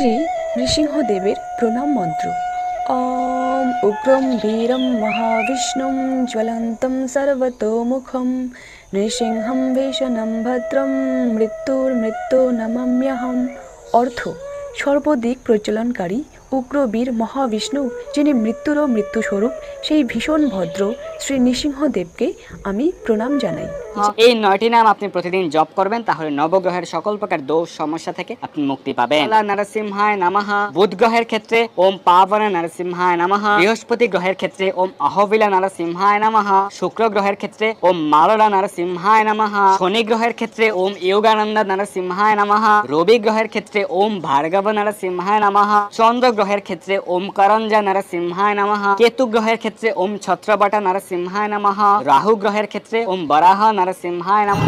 নৃসিংহদেবের প্রণাম মন্ত্র। অম উগ্রম বীরম মহাবিষ্ণুম জ্বলন্তম সর্বতোমুখম নৃসিংহম ভীষণম ভদ্রম মৃত্যুর মৃত্যু নমাম্যহম। অর্থ, সর্বদিক প্রচলনকারী উগ্রবীর মহাবিষ্ণু যিনি মৃত্যুরও মৃত্যুস্বরূপ সেই ভীষণ ভদ্র শ্রী নৃসিংহদেবকে আমি প্রণাম জানাই। এই নয়টি নাম আপনি প্রতিদিন জপ করবেন তাহলে নবগ্রহের সকল প্রকার দোষ সমস্যা থেকে আপনি মুক্তি পাবেন। আল্লাহ নরসিংহায় নামাহ বুধ গ্রহের ক্ষেত্রে ওম পাবন নরসিংহায় নামাহ বৃহস্পতি গ্রহের ক্ষেত্রে ওম অহবিলা নরসিংহায় নামাহ শুক্র গ্রহের ক্ষেত্রে ওম মালরা নরসিংহায় নামাহ শনি গ্রহের ক্ষেত্রে ওম যোগানন্দ নরসিংহায় নামাহ রবি গ্রহের ক্ষেত্রে ওম ভার্গব নরসিংহায় নামাহ চন্দ্র গ্রহের ক্ষেত্রে ওম করঞ্জা নরসিংহায় নমঃ। কেতু গ্রহের ক্ষেত্রে ওম ছত্রবটা নরসিংহায় নমঃ। রাহু গ্রহের ক্ষেত্রে ওম বরাহ নরসিংহায় নমঃ।